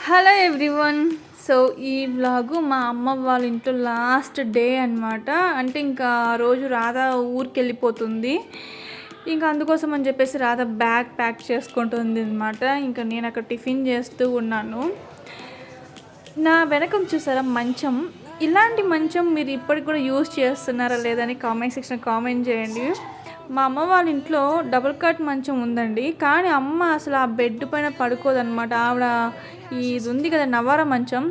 Hello everyone. So ఈ vlog మా అమ్మ వాళ్ళ ఇంట్లో లాస్ట్ డే అన్నమాట. అంటే ఇంకా ఆ రోజు రాధ ఊరికి వెళ్ళిపోతుంది ఇంకా అందుకోసం అని చెప్పేసి రాధ బ్యాగ్ ప్యాక్ చేసుకుంటుంది అనమాట ఇంకా నేను అక్కడ టిఫిన్ చేస్తూ ఉన్నాను. నా వెనకం చూసారా మంచం? ఇలాంటి మంచం మీరు ఇప్పటికి కూడా యూజ్ చేస్తున్నారా లేదని కామెంట్ సెక్షన్ కామెంట్ చేయండి. మా అమ్మ వాళ్ళ ఇంట్లో డబుల్ కట్ మంచం ఉందండి. కానీ అమ్మ అసలు ఆ బెడ్ పైన పడుకోదనమాట ఆవిడ ఇది ఉంది కదా నవార మంచం.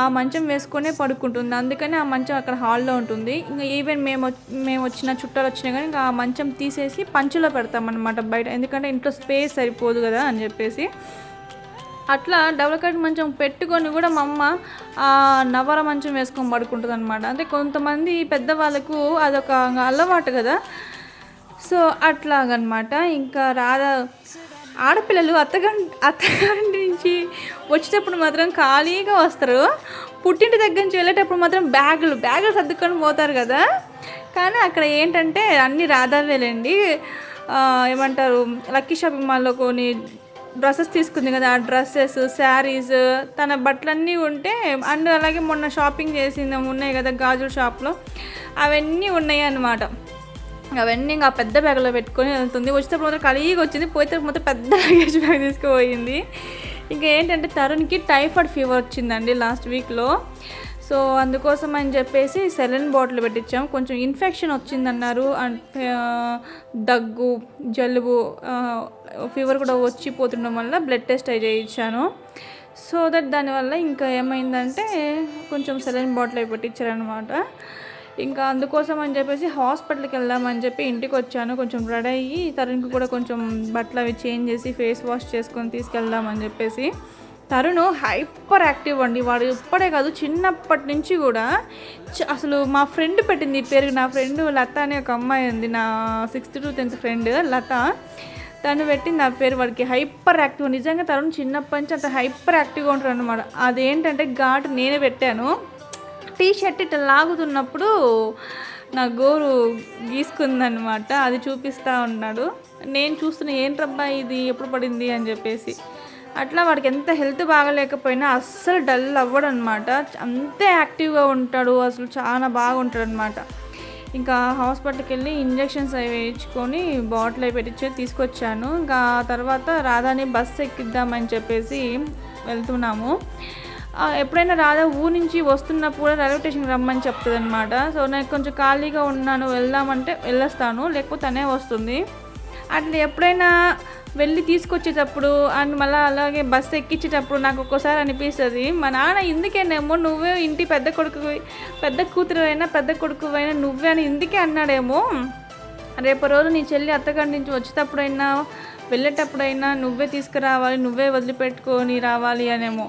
ఆ మంచం వేసుకొనే పడుకుంటుంది. అందుకని ఆ మంచం అక్కడ హాల్లో ఉంటుంది. ఇంకా ఈవెన్ మేము మేము వచ్చిన చుట్టాలు వచ్చినా కానీ ఇంకా ఆ మంచం తీసేసి పంచులో పెడతామన్నమాట బయట. ఎందుకంటే ఇంట్లో స్పేస్ సరిపోదు కదా అని చెప్పేసి. అట్లా డబుల్ కట్ మంచం పెట్టుకొని కూడా మా అమ్మ ఆ నవర మంచం వేసుకొని పడుకుంటుంది అనమాట అంటే కొంతమంది పెద్దవాళ్ళకు అదొక అలవాటు కదా. సో అట్లాగనమాట. ఇంకా రాధా ఆడపిల్లలు అత్తగారి అత్తగారి నుంచి వచ్చేటప్పుడు మాత్రం ఖాళీగా వస్తారు. పుట్టింటి దగ్గర నుంచి వెళ్ళేటప్పుడు మాత్రం బ్యాగులు బ్యాగులు సర్దుకొని పోతారు కదా. కానీ అక్కడ ఏంటంటే అన్ని రాధావేలండి ఏమంటారు లక్కీ షాపింగ్ మాల్లో కొన్ని డ్రెస్సెస్ తీసుకుంది కదా ఆ డ్రెస్సెస్ శారీస్ తన బట్టలన్నీ ఉంటే అండ్ అలాగే మొన్న షాపింగ్ చేసింది ఉన్నాయి కదా గాజుల షాప్లో అవన్నీ ఉన్నాయి అన్నమాట అవన్నీ ఇంకా పెద్ద బ్యాగ్లో పెట్టుకొని వెళ్తుంది. వచ్చేటప్పుడు మాత్రం ఖాళీగా వచ్చింది. పోయేటప్పుడు మాత్రం పెద్ద లగేజ్ బ్యాగ్ తీసుకుపోయింది. ఇంకా ఏంటంటే తరుణ్కి టైఫాయిడ్ ఫీవర్ వచ్చిందండి లాస్ట్ వీక్లో. సో అందుకోసం అని చెప్పేసి సెలెన్ బాటిల్ పెట్టించాం కొంచెం ఇన్ఫెక్షన్ వచ్చిందన్నారు. దగ్గు జలుబు ఫీవర్ కూడా వచ్చిపోతుండడం వల్ల బ్లడ్ టెస్ట్ అయి చేయించాను. సో దట్ దానివల్ల ఇంకా ఏమైందంటే కొంచెం సెలైన్ బాటిల్ అయి పెట్టించారనమాట ఇంకా అందుకోసం అని చెప్పేసి హాస్పిటల్కి వెళ్దామని చెప్పి ఇంటికి వచ్చాను. కొంచెం రెడీ అయ్యి తరుణ్కి కూడా కొంచెం బట్టలు అవి చేంజ్ చేసి ఫేస్ వాష్ చేసుకొని తీసుకెళ్దామని చెప్పేసి. తరుణ్ హైపర్ యాక్టివ్ అండి. వాడు ఇప్పుడే కాదు చిన్నప్పటి నుంచి కూడా చ- అసలు మా ఫ్రెండ్ పెట్టింది ఈ పేరు నా ఫ్రెండ్ లత అనే ఒక అమ్మాయి ఉంది. నా sixth to tenth friend Latha. తను పెట్టింది నా పేరు వాడికి. Hyper active. నిజంగా తరుణ్ చిన్నప్పటి నుంచి అంత హైపర్ యాక్టివ్గా ఉంటారు అనమాట అదేంటంటే ఘాటు నేనే పెట్టాను. టీ షర్ట్ ఇట్లా లాగుతున్నప్పుడు నా గోరు గీసుకుందనమాట. అది చూపిస్తూ ఉన్నాడు. నేను చూస్తున్న ఏంట్రబ్బా ఇది? ఎప్పుడు పడింది? అని చెప్పేసి. అట్లా వాడికి ఎంత హెల్త్ బాగలేకపోయినా అస్సలు డల్ అవ్వడు అనమాట అంతే యాక్టివ్గా ఉంటాడు. అసలు చాలా బాగుంటాడు అనమాట ఇంకా హాస్పిటల్కి వెళ్ళి ఇంజెక్షన్స్ అవి వేయించుకొని బాటిల్ అవి పెట్టించి తీసుకొచ్చాను. ఇంకా తర్వాత రాధాని బస్సు ఎక్కిద్దామని చెప్పేసి వెళ్తున్నాము. ఎప్పుడైనా రాధా ఊరు నుంచి వస్తున్నప్పుడు కూడా రైల్వే స్టేషన్కి రమ్మని చెప్తుంది అనమాట సో నేను కొంచెం ఖాళీగా ఉన్నాను వెళ్దామంటే వెళ్ళొస్తాను లేకపోతే తనే వస్తుంది. అట్లా ఎప్పుడైనా వెళ్ళి తీసుకొచ్చేటప్పుడు అండ్ మళ్ళీ అలాగే బస్సు ఎక్కించేటప్పుడు నాకు ఒక్కోసారి అనిపిస్తుంది మా నాన్న ఇందుకేనేమో నువ్వే ఇంటి పెద్ద కొడుకు పెద్ద కూతురు అయినా పెద్ద కొడుకు అయినా నువ్వే అని ఇందుకే అన్నాడేమో. రేపు రోజు నీ చెల్లి అత్తగారి నుంచి వచ్చేటప్పుడైనా వెళ్ళేటప్పుడైనా నువ్వే తీసుకురావాలి నువ్వే వదిలిపెట్టుకొని రావాలి అనేమో.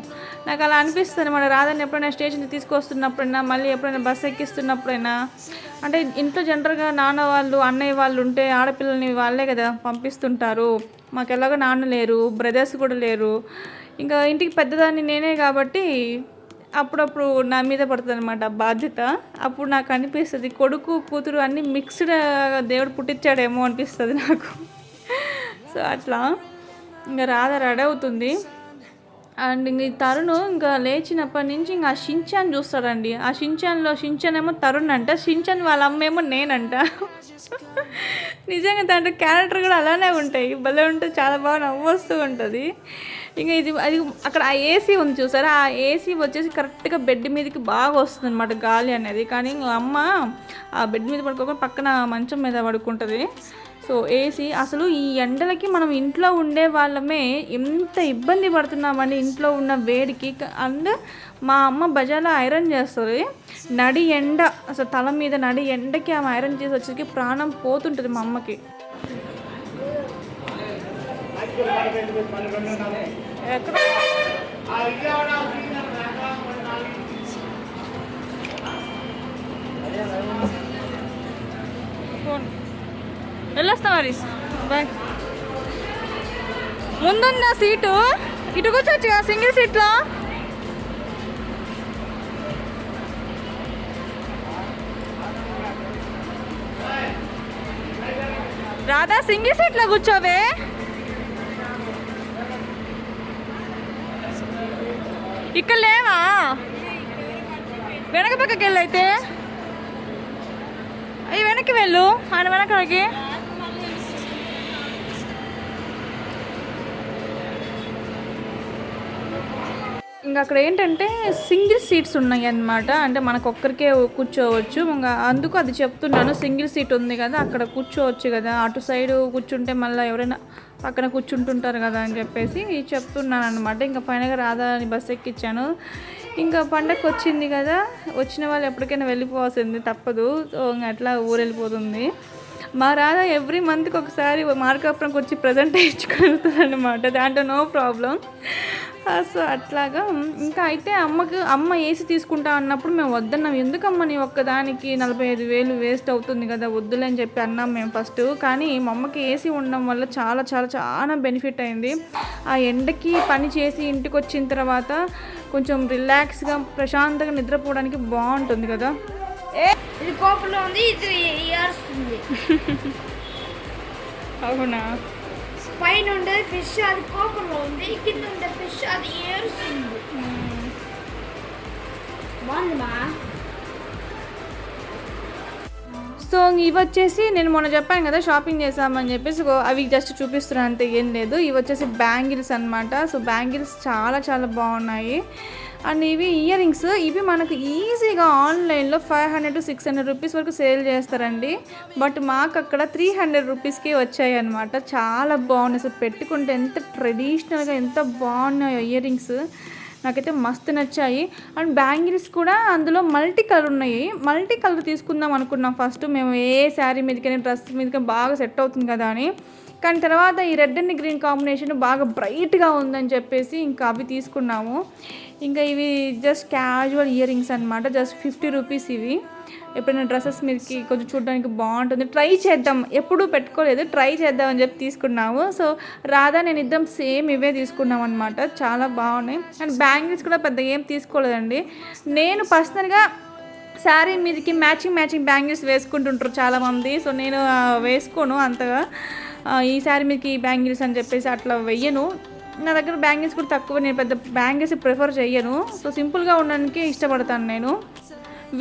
నాకు అలా అనిపిస్తుంది మన రాధని ఎప్పుడైనా స్టేషన్కి తీసుకొస్తున్నప్పుడైనా మళ్ళీ ఎప్పుడైనా బస్సు ఎక్కిస్తున్నప్పుడైనా అంటే ఇంట్లో జనరల్గా నాన్న వాళ్ళు అన్నయ్య వాళ్ళు ఉంటే ఆడపిల్లల్ని వాళ్ళే కదా పంపిస్తుంటారు. మాకు ఎలాగో నాన్న లేరు బ్రదర్స్ కూడా లేరు. ఇంకా ఇంటికి పెద్దదాన్ని నేనే కాబట్టి అప్పుడప్పుడు నా మీద పడుతుంది అనమాట బాధ్యత. అప్పుడు నాకు అనిపిస్తుంది కొడుకు కూతురు అన్నీ మిక్స్డ్ దేవుడు పుట్టించాడేమో అనిపిస్తుంది నాకు. సో అట్లా. ఇంకా రాధ రెడీ అవుతుంది. అండ్ ఇంక తరుణ్ ఇంకా లేచినప్పటి నుంచి ఇంకా ఆ షించాన్ చూస్తాడండి. ఆ షించాన్లో షించాన్ ఏమో తరుణ్ అంట షించాన్ వాళ్ళ అమ్మ ఏమో నేనంట. నిజంగా దాంట్లో క్యారెక్టర్ కూడా అలానే ఉంటాయి. భలే ఉంటుంది చాలా బాగా నవ్వొస్తూ ఉంటుంది. ఇంకా ఇది అది అక్కడ ఆ ఏసీ ఉంది చూసారా? ఆ ఏసీ వచ్చేసి కరెక్ట్గా బెడ్ మీదకి బాగా వస్తుంది అనమాట గాలి అనేది. కానీ ఇంకా అమ్మ ఆ బెడ్ మీద పడుకోకుండా పక్కన మంచం మీద పడుకుంటుంది. సో ఏసీ అసలు ఈ ఎండలకి మనం ఇంట్లో ఉండే వాళ్ళమే ఎంత ఇబ్బంది పడుతున్నామని ఇంట్లో ఉన్న వేడికి. అండ్ మా అమ్మ బజార్లో ఐరన్ చేస్తుంది. నడి ఎండ అసలు తల మీద నడి ఎండకి ఆమె ఐరన్ చేసి వచ్చేసరికి ప్రాణం పోతుంటుంది మా అమ్మకి. ఎక్కడ? ఫోన్ వెళ్ళొస్తా మరి. బాయ్ ముందున్న సీటు ఇటు కూర్చోవచ్చు కదా సింగిల్ సీట్లో. రాధా సింగిల్ సీట్లో కూర్చోవే. ఇక్కడ లేవా? వెనక పక్కకి వెళ్ళైతే అవి వెనక్కి వెళ్ళు ఆయన వెనకకి ఇంకా అక్కడ ఏంటంటే సింగిల్ సీట్స్ ఉన్నాయి అన్నమాట అంటే మనకు ఒక్కరికే కూర్చోవచ్చు. ఇంకా అందుకు అది చెప్తున్నాను. సింగిల్ సీట్ ఉంది కదా అక్కడ కూర్చోవచ్చు కదా. అటు సైడ్ కూర్చుంటే మళ్ళీ ఎవరైనా పక్కన కూర్చుంటుంటారు కదా అని చెప్పేసి చెప్తున్నాను అనమాట ఇంకా ఫైనల్గా రాధా అని బస్ ఎక్కించాను ఇంకా పండగకి వచ్చింది కదా. వచ్చిన వాళ్ళు ఎప్పటికైనా వెళ్ళిపోవాల్సింది తప్పదు. సో ఇంకా అట్లా ఊరు వెళ్ళిపోతుంది. మా రాధ ఎవ్రీ మంత్కి ఒకసారి మార్కాపురంకి వచ్చి ప్రజెంట్ ఇచ్చుకొని అనమాట దాంట్లో నో ప్రాబ్లం. సో అట్లాగా ఇంకా అయితే అమ్మకు అమ్మ ఏసీ తీసుకుంటా అన్నప్పుడు మేము వద్దన్నాం. ఎందుకమ్మ నీ ఒక్కదానికి నలభై ఐదు వేలు వేస్ట్ అవుతుంది కదా వద్దులే అని చెప్పి అన్నాం మేము ఫస్ట్ కానీ మా అమ్మకి ఏసీ ఉండడం వల్ల చాలా చాలా చాలా బెనిఫిట్ అయింది. ఆ ఎండకి పని చేసి ఇంటికి వచ్చిన తర్వాత కొంచెం రిలాక్స్గా ప్రశాంతంగా నిద్రపోవడానికి బాగుంటుంది కదా. ఇది కోపంలో ఉంది ఇది అవునా? పైన ఉండే ఫిష్ అది కోపంలో ఉంది కింద ఉండే ఫిష్ అది ఏడుస్తుంది బాగుందిమా సో ఇవి వచ్చేసి నేను మొన్న చెప్పాను కదా షాపింగ్ చేసామని చెప్పేసి అవి జస్ట్ చూపిస్తున్నాను అంతే ఏం లేదు. ఇవి వచ్చేసి బ్యాంగిల్స్ అనమాట సో బ్యాంగిల్స్ చాలా చాలా బాగున్నాయి. అండ్ ఇవి ఇయర్ రింగ్స్ ఇవి మనకు ఈజీగా ఆన్లైన్లో five hundred to six hundred rupees వరకు సేల్ చేస్తారండి. బట్ మాకు అక్కడ త్రీ హండ్రెడ్ రూపీస్కి వచ్చాయి అనమాట చాలా బాగున్నాయి. అసలు పెట్టుకుంటే ఎంత ట్రెడిషనల్గా ఎంత బాగున్నాయో ఇయర్ రింగ్స్ నాకైతే మస్తు నచ్చాయి. అండ్ బ్యాంగిల్స్ కూడా అందులో మల్టీ కలర్ ఉన్నాయి. మల్టీ కలర్ తీసుకుందాం అనుకున్నాం ఫస్ట్. మేము ఏ శారీ మీదకైనా డ్రెస్ మీదకైనా బాగా సెట్ అవుతుంది కదా అని. కానీ తర్వాత ఈ రెడ్ అండ్ గ్రీన్ కాంబినేషన్ బాగా బ్రైట్గా ఉందని చెప్పేసి ఇంకా అవి తీసుకున్నాము. ఇంకా ఇవి జస్ట్ క్యాజువల్ ఇయర్ రింగ్స్ అనమాట జస్ట్ ఫిఫ్టీ రూపీస్ ఇవి. ఎప్పుడైనా డ్రెస్సెస్ మీదకి కొంచెం చూడడానికి బాగుంటుంది. ట్రై చేద్దాం. ఎప్పుడూ పెట్టుకోలేదు. ట్రై చేద్దాం అని చెప్పి తీసుకున్నాము సో రాధా నేను ఇద్దరం సేమ్ ఇవే తీసుకున్నాం అనమాట చాలా బాగున్నాయి. అండ్ బ్యాంగిల్స్ కూడా పెద్ద ఏం తీసుకోలేదండి. నేను పర్సనల్గా శారీ మీదకి మ్యాచింగ్ మ్యాచింగ్ బ్యాంగిల్స్ వేసుకుంటుంటారు చాలామంది. సో నేను వేసుకోను అంతగా. ఈ శారీ మీదకి బ్యాంగిల్స్ అని చెప్పేసి అట్లా వెయ్యను. నా దగ్గర బ్యాంగిల్స్ కూడా తక్కువ నేను పెద్ద బ్యాంగిల్స్ ప్రిఫర్ చేయను సో సింపుల్గా ఉండడానికి ఇష్టపడతాను నేను.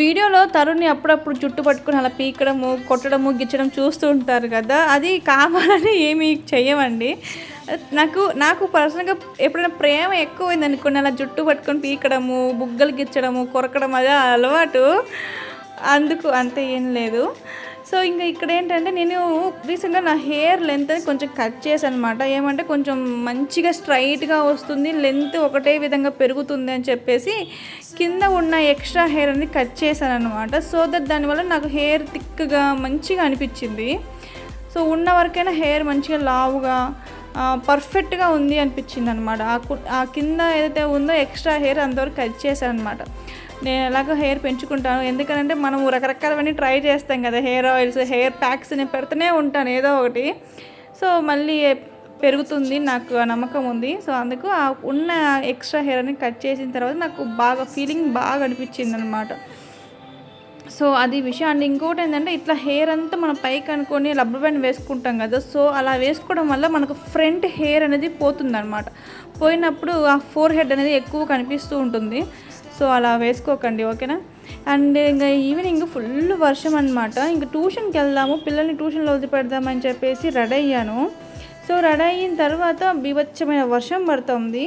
వీడియోలో తరుణ్ని అప్పుడప్పుడు జుట్టు పట్టుకుని అలా పీకడము కొట్టడము గిచ్చడం చూస్తూ ఉంటారు కదా. అది కావాలని ఏమీ చేయమండి నాకు నాకు పర్సనల్గా ఎప్పుడైనా ప్రేమ ఎక్కువైంది అనుకోండి అలా జుట్టు పట్టుకొని పీకడము బుగ్గలు గిచ్చడము కొరకడం అదే అలవాటు. అందుకు అంతే ఏం లేదు. సో ఇంకా ఇక్కడ ఏంటంటే నేను రీసెంట్గా నా హెయిర్ లెంత్ అని కొంచెం కట్ చేశాను అనమాట ఏమంటే కొంచెం మంచిగా స్ట్రైట్గా వస్తుంది లెంత్ ఒకటే విధంగా పెరుగుతుంది అని చెప్పేసి కింద ఉన్న ఎక్స్ట్రా హెయిర్ అనేది కట్ చేశాను అనమాట సో దట్ దానివల్ల నాకు హెయిర్ థిక్గా మంచిగా అనిపించింది. సో ఉన్న వరకైనా హెయిర్ మంచిగా లావుగా పర్ఫెక్ట్గా ఉంది అనిపించింది అనమాట ఆ కు- ఆ కింద ఏదైతే ఉందో ఎక్స్ట్రా హెయిర్ అంతవరకు కట్ చేశాను అనమాట నేను ఎలాగో హెయిర్ పెంచుకుంటాను. ఎందుకంటే మనం రకరకాలవన్నీ ట్రై చేస్తాం కదా హెయిర్ ఆయిల్స్ హెయిర్ ప్యాక్స్ నేను పెడుతూనే ఉంటాను ఏదో ఒకటి. సో మళ్ళీ పెరుగుతుంది నాకు ఆ నమ్మకం ఉంది. సో అందుకు ఆ ఉన్న ఎక్స్ట్రా హెయిర్ అని కట్ చేసిన తర్వాత నాకు బాగా ఫీలింగ్ బాగా అనిపించింది అనమాట సో అది విషయం. అండ్ ఇంకోటి ఏంటంటే ఇట్లా హెయిర్ అంతా మనం పైకి అనుకొని రబ్బర్ బ్యాండ్ వేసుకుంటాం కదా సో అలా వేసుకోవడం వల్ల మనకు ఫ్రంట్ హెయిర్ అనేది పోతుంది అనమాట పోయినప్పుడు ఆ ఫోర్ హెడ్ అనేది ఎక్కువ కనిపిస్తూ ఉంటుంది. సో అలా వేసుకోకండి ఓకేనా? అండ్ ఇంకా ఈవినింగ్ ఫుల్ వర్షం అనమాట ఇంకా ట్యూషన్కి వెళ్దాము పిల్లల్ని ట్యూషన్లో వదిలిపెడదామని చెప్పేసి రెడీ అయ్యాను. సో రెడీ అయిన తర్వాత బీభత్సమైన వర్షం పడుతుంది.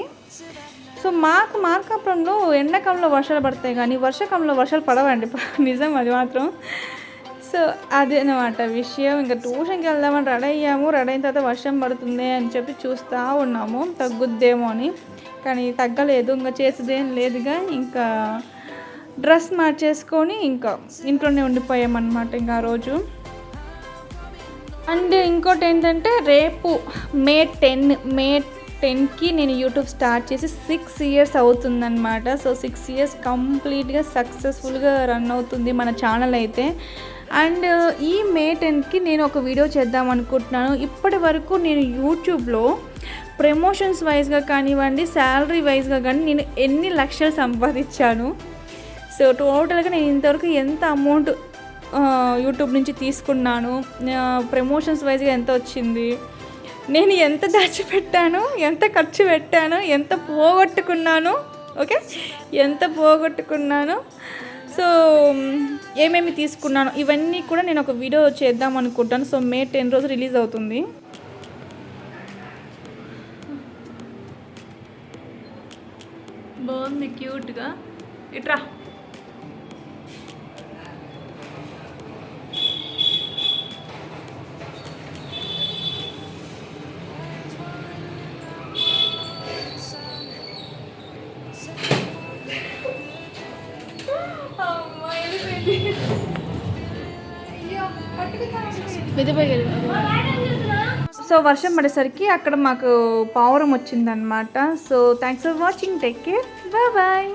సో మాకు మార్కాపురంలో ఎండాకాలంలో వర్షాలు పడతాయి కానీ వర్షాకాలంలో వర్షాలు పడవండి నిజం అది మాత్రం. సో అదేనమాట విషయం. ఇంకా ట్యూషన్కి వెళ్దామని రెడీ అయ్యాము. రెడీ అయిన తర్వాత వర్షం పడుతుంది అని చెప్పి చూస్తూ ఉన్నాము. తగ్గుద్దేమో అని. కానీ తగ్గలేదు ఇంకా చేసేదేం లేదుగా. ఇంకా డ్రెస్ మార్చేసుకొని ఇంకా ఇంట్లోనే ఉండిపోయామన్నమాట ఇంకా ఆ రోజు. అండ్ ఇంకోటి ఏంటంటే రేపు మే టెన్ మే టెన్కి నేను యూట్యూబ్ స్టార్ట్ చేసి సిక్స్ ఇయర్స్ అవుతుందన్నమాట. సో సిక్స్ ఇయర్స్ కంప్లీట్గా సక్సెస్ఫుల్గా రన్ అవుతుంది మన ఛానల్ అయితే. అండ్ ఈ మే టెన్కి నేను ఒక వీడియో చేద్దాం అనుకుంటున్నాను. ఇప్పటి వరకు నేను యూట్యూబ్లో ప్రమోషన్స్ వైజ్గా కానివ్వండి శాలరీ వైజ్గా కానీ నేను ఎన్ని లక్షలు సంపాదించాను. సో టోటల్గా నేను ఇంతవరకు ఎంత అమౌంట్ యూట్యూబ్ నుంచి తీసుకున్నాను ప్రమోషన్స్ వైజ్గా ఎంత వచ్చింది నేను ఎంత దాచిపెట్టాను ఎంత ఖర్చు పెట్టాను ఎంత పోగొట్టుకున్నాను ఓకే? ఎంత పోగొట్టుకున్నాను. సో ఏమేమి తీసుకున్నాను ఇవన్నీ కూడా నేను ఒక వీడియో చేద్దాం అనుకుంటాను. సో మే టెన్ రోజు రిలీజ్ అవుతుంది. బాగుంది క్యూట్గా. ఇట్రా. సో వర్షం పడేసరికి అక్కడ మాకు పావురం వచ్చిందనమాట so thanks for watching take care bye bye